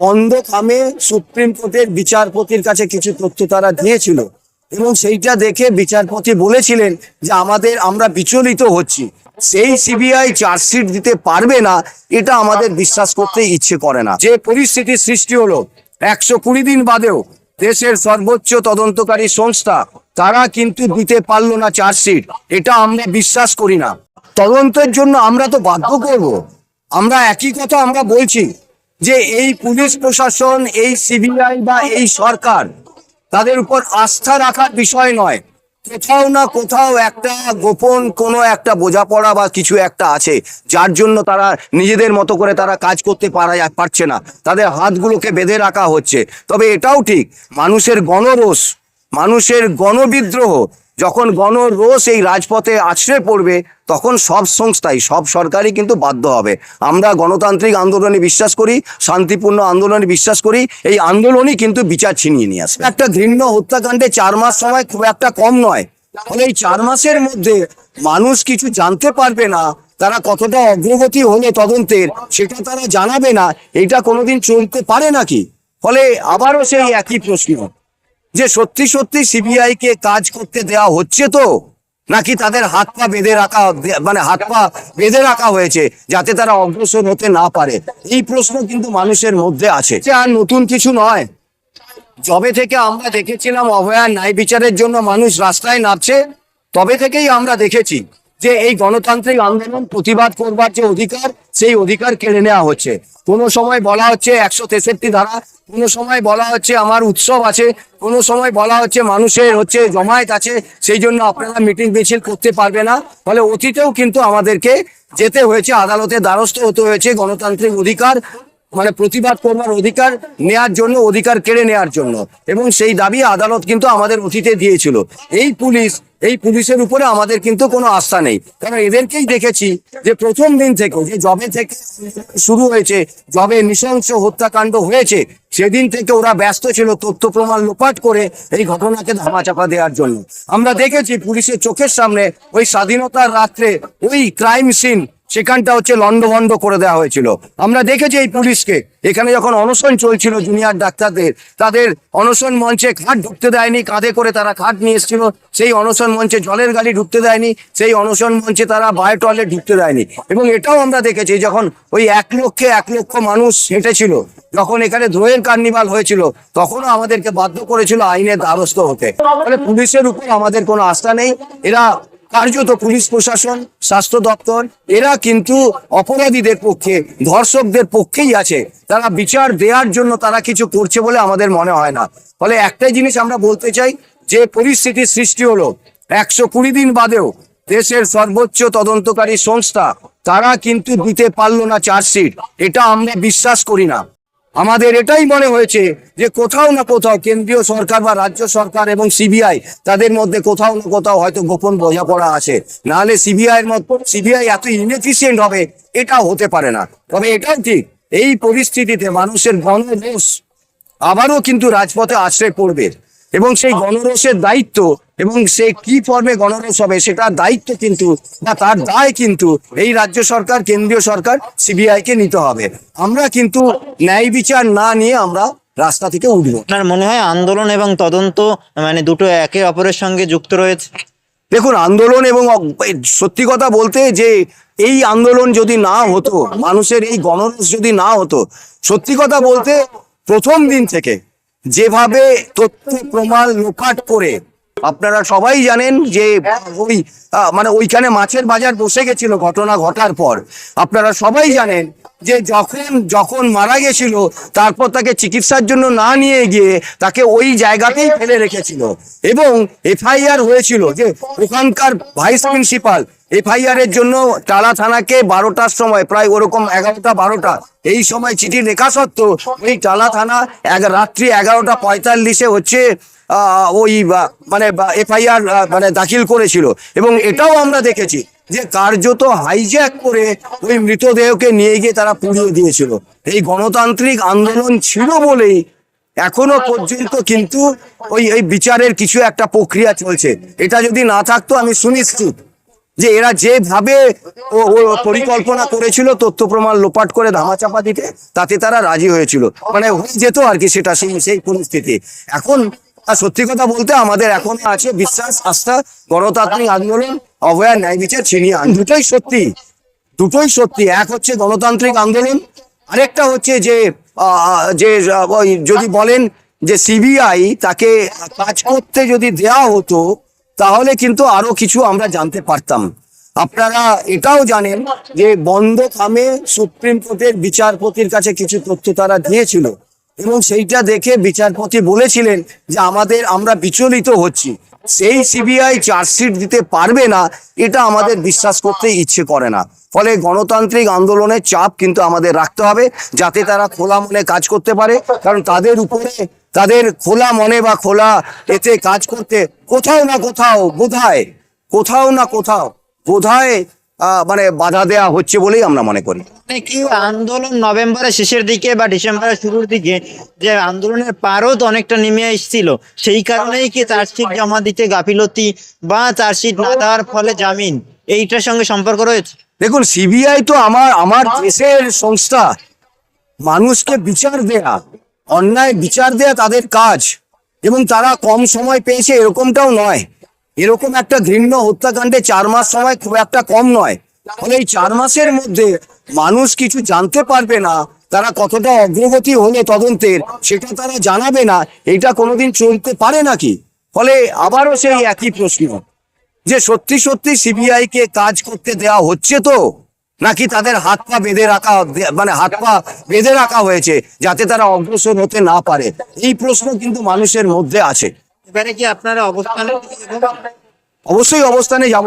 অন্ধ খামে সুপ্রিম কোর্টের বিচারপতির কাছে কিছু তথ্য তারা দিয়েছিল এবং সেইটা দেখে বিচারপতি বলেছিলেন যে আমাদের আমরা বিচলিত হচ্ছি। সেই সিবিআই চার্জশিট দিতে পারবে না, এটা আমাদের বিশ্বাস করতে ইচ্ছে করে না। যে পরিস্থিতির সৃষ্টি হলো, একশো কুড়ি দিন বাদেও দেশের সর্বোচ্চ তদন্তকারী সংস্থা, তারা কিন্তু দিতে পারল না চার্জশিট, এটা আমরা বিশ্বাস করি না। তদন্তের জন্য আমরা তো বাধ্য করব। আমরা একই কথা আমরা বলছি। যে এই পুলিশ প্রশাসন, এই সিবিআই বা এই সরকার তাদের উপর আস্থা রাখার বিষয় নয়। কোথাও না কোথাও একটা গোপন কোনো একটা বোঝাপড়া বা কিছু একটা আছে, যার জন্য তারা নিজেদের মতো করে তারা কাজ করতে পারা পারছে না। তাদের হাতগুলোকে বেঁধে রাখা হচ্ছে। তবে এটাও ঠিক, মানুষের গণরোষ, মানুষের গণবিদ্রোহ যখন গণরোষ এই রাজপথে আছড়ে পড়বে, তখন সব সংস্থাই, সব সরকারই কিন্তু বাধ্য হবে। আমরা গণতান্ত্রিক আন্দোলনে বিশ্বাস করি, শান্তিপূর্ণ আন্দোলনে বিশ্বাস করি, এই আন্দোলনই কিন্তু বিচার ছিনিয়ে নিয়ে আসবে। একটা ঘৃণ্য হত্যাকাণ্ডে চার মাস সময় খুব একটা কম নয়। ফলে এই চার মাসের মধ্যে মানুষ কিছু জানতে পারবে না, তারা কতটা অগ্রগতি হলে তদন্তের, সেটা তারা জানাবে না, এটা কোনোদিন চলতে পারে নাকি? ফলে আবারও সেই একই প্রশ্ন। যে সত্যি সত্যি সিবিআই কে কাজ করতে দেওয়া হচ্ছে তো, নাকি তাদের হাত পা বেঁধে রাখা মানে হাত পা বেঁধে রাখা হয়েছে যাতে তারা অগ্রসর হতে না পারে? এই প্রশ্ন কিন্তু মানুষের মধ্যে আছে। আর নতুন কিছু নয়। যবে থেকে আমরা দেখেছিলাম অভয়া ন্যায় বিচারের জন্য মানুষ রাস্তায় নামছে, তবে থেকেই আমরা দেখেছি যে এই গণতান্ত্রিক আন্দোলন প্রতিবাদ করবার যে অধিকার, সেই অধিকার কেড়ে নেওয়া হচ্ছে। কোনো সময় বলা হচ্ছে একশো তেষট্টি ধারা, কোনো সময় বলা হচ্ছে আমার উৎসব আছে, কোনো সময় বলা হচ্ছে মানুষের হচ্ছে জমায়েত আছে, সেই জন্য আপনারা মিটিং মিছিল করতে পারবে না। ফলে অতীতেও কিন্তু আমাদেরকে যেতে হয়েছে আদালতের দ্বারস্থ হতে হয়েছে গণতান্ত্রিক অধিকার। মানে প্রতিবাদ করবার অধিকার নেয়ার জন্য, অধিকার কেড়ে নেয়ার জন্য। এবং সেই দাবি আদালত কিন্তু আমাদের অতীতে দিয়েছিল। এই পুলিশ, এই পুলিশের উপরে আমাদের কিন্তু কোনো আস্থা নেই। কারণ এদেরকেই দেখেছি যে প্রথম দিন থেকে, যে জবে থেকে শুরু হয়েছে জবে নৃশংস হত্যাকাণ্ড হয়েছে, সেদিন থেকে ওরা ব্যস্ত ছিল তথ্য প্রমাণ লোপাট করে এই ঘটনাকে ধামাচাপা দেওয়ার জন্য। আমরা দেখেছি পুলিশের চোখের সামনে ওই স্বাধীনতার রাত্রে ওই ক্রাইম সিন সেখানটা হচ্ছে লন্ডভন্ড করে দেওয়া হয়েছিল। আমরা দেখেছি এই পুলিশকে। এখানে যখন অনশন চলছিল জুনিয়র ডাক্তারদের, তাদের অনশন মঞ্চে খাট ঢুকতে দেয়নি, কাঁধে করে তারা খাট নিয়ে এসেছিল। সেই অনশন মঞ্চে জলের গাড়ি ঢুকতে দেয়নি, সেই অনশন মঞ্চে তারা বায়ো টয়লেট ঢুকতে দেয়নি। এবং এটাও আমরা দেখেছি যখন ওই এক লক্ষে এক লক্ষ মানুষ হেঁটেছিল, যখন এখানে দ্রোহের কার্নিভাল হয়েছিল, তখনও আমাদেরকে বাধ্য করেছিল আইনের দ্বারস্থ হতে। ফলে পুলিশের উপর আমাদের কোনো আস্থা নেই। এরা কার্যত পুলিশ প্রশাসন, স্বাস্থ্য দপ্তর, এরা কিন্তু অপরাধীদের পক্ষে, ধর্ষকদের পক্ষেই আছে। তারা বিচার দেওয়ার জন্য তারা কিছু করছে বলে আমাদের মনে হয় না। ফলে একটাই জিনিস আমরা বলতে চাই, যে পরিস্থিতির সৃষ্টি হলো, একশো কুড়ি দিন বাদেও দেশের সর্বোচ্চ তদন্তকারী সংস্থা, তারা কিন্তু দিতে পারল না চার্জশিট এটা আমরা বিশ্বাস করি না। আমাদের এটাই মনে হয়েছে যে কোথাও না কোথাও কেন্দ্রীয় সরকার বা রাজ্য সরকার এবং সিবিআই তাদের মধ্যে কোথাও না কোথাও হয়তো গোপন বোঝাপড়া আছে। নাহলে সিবিআই এর মতো সিবিআই এত ইনএফিসিয়েন্ট হবে এটাও হতে পারে না। তবে এটাই ঠিক, এই পরিস্থিতিতে মানুষের গণরোষ আবারও কিন্তু রাজপথে আশ্রয় পড়বে। এবং সেই গণরোষের দায়িত্ব এবং সে কি ফর্মে গণরোষ হবে সেটার দায়িত্ব কিন্তু বা তার দায় কিন্তু এই রাজ্য সরকার কেন্দ্রীয় সরকার সিবিআই কে নিতে হবে। আমরা কিন্তু ন্যায় বিচার না নিয়ে আমরা রাস্তা থেকে উঠবো। আপনার মনে হয় আন্দোলন এবং তদন্ত মানে দুটো একে অপরের সঙ্গে যুক্ত রয়েছে? দেখুন আন্দোলন এবং সত্যি কথা বলতে যে এই আন্দোলন যদি না হতো মানুষের এই গণরোষ যদি না হতো সত্যি কথা বলতে প্রথম দিন থেকে যেভাবে তথ্য প্রমাণ লোপাট করে আপনারা সবাই জানেন যে ওই মানে ওইখানে মাছের বাজার বসে গেছিল ঘটনা ঘটার পর। আপনারা সবাই জানেন যে যখন যখন মারা গেছিল, তারপর তাকে চিকিৎসার জন্য না নিয়ে গিয়ে তাকে ওই জায়গাতেই ফেলে রেখেছিল। এবং এফআইআর হয়েছিল যে ওখানকার ভাইস প্রিন্সিপাল এফআইআর এর জন্য টালা থানাকে বারোটার সময়, প্রায় ওরকম এগারোটা, বারোটা, এই সময় চিঠি লেখা সত্ত্বেও ওই টালা থানা এক রাত্রি এগারোটা পঁয়তাল্লিশে হচ্ছে ওই মানে এফআইআর মানে দাখিল করেছিল। এবং এটাও আমরা দেখেছি যে কার্যত হাইজ্যাক করে ওই মৃতদেহকে নিয়ে গিয়ে তারা পুড়িয়ে দিয়েছিল। এই গণতান্ত্রিক আন্দোলন ছিল বলেই এখনও পর্যন্ত কিন্তু ওই, এই বিচারের কিছু একটা প্রক্রিয়া চলছে। এটা যদি না থাকতো আমি সুনিশ্চিত যে এরা যেভাবে পরিকল্পনা করেছিল তথ্য প্রমাণ লোপাট করে ধামাচাপা দিতে, তাতে তারা রাজি হয়েছিল। মানে যেত আর কি সেটা সেই পরিস্থিতি। এখন সত্যি কথা বলতে আমাদের এখন আছে বিশ্বাস, আস্থা, গণতান্ত্রিক আন্দোলন, অভয়া, ন্যায় বিচার, ছিনিয়ে আন। দুটোই সত্যি। দুটোই সত্যি। এক হচ্ছে গণতান্ত্রিক আন্দোলন, আরেকটা হচ্ছে যে যে যদি বলেন যে সিবিআই তাকে কাজ করতে যদি দেয়া হতো তাহলে কিন্তু আরও কিছু আমরা জানতে পারতাম। আপনারা এটাও জানেন যে বন্ধ থামে সুপ্রিম কোর্টের বিচারপতির কাছে কিছু তথ্য তারা দিয়েছিল এবং সেইটা দেখে বিচারপতি বলেছিলেন যে আমাদের আমরা বিচলিত হচ্ছি। সেই সিবিআই চার্জশিট দিতে পারবে না এটা আমাদের বিশ্বাস করতে ইচ্ছে করে না। ফলে গণতান্ত্রিক আন্দোলনের চাপ কিন্তু আমাদের রাখতে হবে যাতে তারা খোলা মনে কাজ করতে পারে। কারণ তাদের উপরে তাদের খোলা মনে বা খোলা এতে কাজ করতে কোথাও না কোথাও বোধ কোথাও না কোথাও আহ, মানে বাধা দেয়া হচ্ছে বলেই আমরা মনে করি। মানে কি আন্দোলন নভেম্বরের শেষের দিকে বা ডিসেম্বরের শুরুর দিকে যে আন্দোলনের পারদ অনেকটা নেমে এসেছিল সেই কারণেই কি চার্জশিট জমা দিতে গাফিলতি বা চার্জশিট না দেওয়ার ফলে জামিন এইটার সঙ্গে সম্পর্ক রয়েছে? দেখুন সিবিআই তো আমার আমার দেশের সংস্থা মানুষকে বিচার দেয়া অন্যায় বিচার দেয়া তাদের কাজ এবং তারা কম সময় পেয়েছে এরকমটাও নয়। এরকম একটা ঘৃণ্য হত্যাকাণ্ডে চার মাস সময় খুব একটা কম নয়। ফলে এই চার মাসের মধ্যে মানুষ কিছু জানতে পারবে না, তারা কতটা অগ্রগতি হলো তদন্তের, সেটা তারা জানাবে না, এটা কোনোদিন চলতে পারে নাকি? ফলে আবারও সেই একই প্রশ্ন, যে সত্যি সত্যি সিবিআই কে কাজ করতে দেওয়া হচ্ছে তো? নাকি তাদের হাত পা বেঁধে রাখা মানে হাত পা বেঁধে রাখা হয়েছে, যাতে তারা অগ্রসর হতে না পারে? এই প্রশ্ন কিন্তু মানুষের মধ্যে আছে। এবারে কি আপনারা অবস্থানে অবশ্যই অবস্থানে যাব।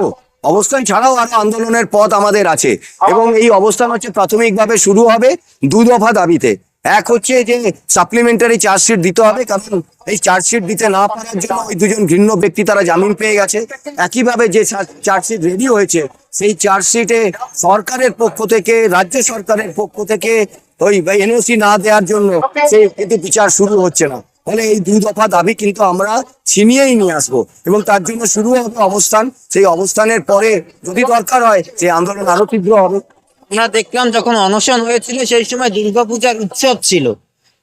অবস্থান ছাড়াও আরও আন্দোলনের পথ আমাদের আছে। এবং এই অবস্থান হচ্ছে প্রাথমিকভাবে শুরু হবে দু দফা দাবিতে। এক হচ্ছে যে সাপ্লিমেন্টারি চার্জশিট দিতে হবে কারণ এই চার্জশিট দিতে না পারার জন্য ওই দুজন ঘৃণ্য ব্যক্তি তারা জামিন পেয়ে গেছে। একইভাবে যে চার্জশিট রেডি হয়েছে সেই চার্জশিটে সরকারের পক্ষ থেকে রাজ্য সরকারের পক্ষ থেকে ওই এনওসি না দেওয়ার জন্য সেই কিন্তু বিচার শুরু হচ্ছে না। ফলে এই দুই দফা দাবি কিন্তু আমরা ছিনিয়েই নিয়ে আসব এবং তার জন্য শুরু হবে অবস্থান। সেই অবস্থানের পরে যদি দরকার হয় সেই আন্দোলন আরও তীব্র হবে। আমরা দেখলাম যখন অনশন হয়েছিল সেই সময় দুর্গাপূজার উৎসব ছিল।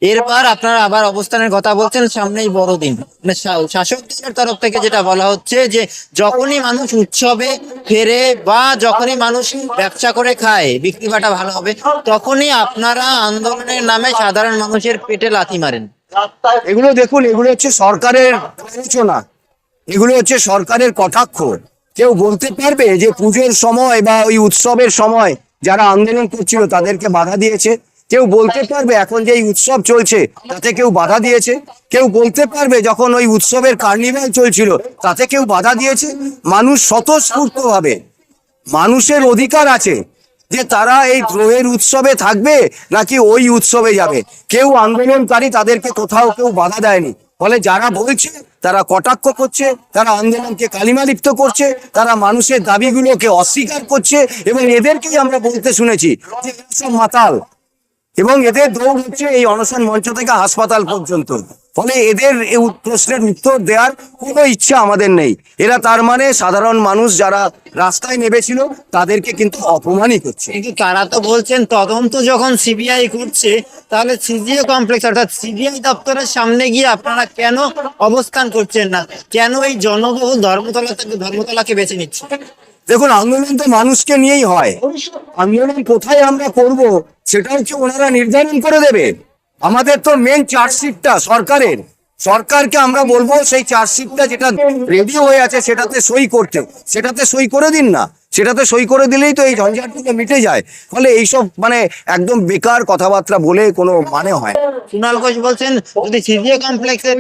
এরপর আপনারা আবার অবস্থানের কথা বলছেন, সামনেই বড়দিন। মানে শাসক দলের তরফ থেকে যেটা বলা হচ্ছে যে, যখনই মানুষ উৎসবে ফেরে বা যখনই মানুষ ব্যবসা করে খায়, বিক্রি বাটা ভালো হবে, তখনই আপনারা আন্দোলনের নামে সাধারণ মানুষের পেটে লাথি মারেন। এগুলো দেখুন, এগুলো হচ্ছে সরকারের আলোচনা এগুলো হচ্ছে সরকারের কটাক্ষ। কেউ বলতে পারবে যে পুজোর সময় বা ওই উৎসবের সময় যারা আন্দোলন করছিল তাদেরকে বাধা দিয়েছে। কেউ বলতে পারবে এখন যে উৎসব চলছে, তাতে কেউ বাধা দিয়েছে। কেউ বলতে পারবে যখন ওই উৎসবের কার্নিভাল চলছিল, তাতে কেউ বাধা দিয়েছে। মানুষ স্বতঃস্ফূর্ত ভাবে মানুষের অধিকার আছে। যে তারা এই দ্রোহের উৎসবে থাকবে নাকি ওই উৎসবে যাবে? কেউ আন্দোলনকারী তাদেরকে কোথাও কেউ বাধা দেয়নি। ফলে যারা বলছে, তারা কটাক্ষ করছে, তারা আন্দোলনকে কালিমালিপ্ত করছে, তারা মানুষের দাবিগুলোকে অস্বীকার করছে এবং এদেরকেই আমরা বলতে শুনেছি মাতাল। এবং এদের দৌড় হচ্ছে এই অনশন মঞ্চ থেকে হাসপাতাল পর্যন্ত। ফলে এদের প্রশ্নের উত্তর দেওয়ার কোনো ইচ্ছা আমাদের নেই। এরা তার মানে সাধারণ মানুষ যারা রাস্তায় নেমেছিল, তাদেরকে কিন্তু অপমানই করছে। কিন্তু তারা তো বলছেন, তদন্ত যখন সিবিআই করছে, তাহলে সিজিও কমপ্লেক্স, অর্থাৎ সিবিআই দপ্তরের সামনে গিয়ে আপনারা কেন অবস্থান করছেন না? কেন এই জনবহুল ধর্মতলা ধর্মতলাকে বেছে নিচ্ছে দেখুন আন্দোলন তো মানুষকে নিয়েই হয়। আন্দোলন কোথায় আমরা করব সেটা হচ্ছে ওনারা নির্ধারণ করে দেবে? আমাদের তো মেন চার্জশিটটা সরকারের। সরকারকে আমরা বলব সেই চার্জশিটটা যেটা রেডি হয়ে আছে সেটাতে সই করতে। সেটাতে সই করে দিন না। সেটাতে সই করে দিলেই তো এই ঝঞ্ঝাটগুলো মিটে যায়। ফলে এইসব মানে একদম বেকার কথাবার্তা বলে কোনো মানে হয় না। কুণাল ঘোষ বলছেন যদি সিজিও কমপ্লেক্সের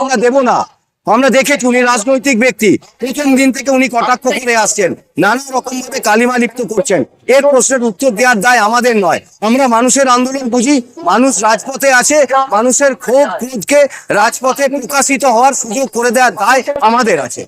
আমরা দেবো না। আমরা দেখেছি উনি রাজনৈতিক ব্যক্তি। প্রথম দিন থেকে উনি কটাক্ষ করে আসছেন। নানা রকম ভাবে কালিমা লিপ্ত করছেন। এর প্রশ্নের উত্তর দেওয়ার দায় আমাদের নয়। আমরা মানুষের আন্দোলন বুঝি, মানুষ রাজপথে আছে, মানুষের ক্ষোভ, ক্রোধকে রাজপথে প্রকাশিত হওয়ার সুযোগ করে দেওয়ার দায় আমাদের আছে।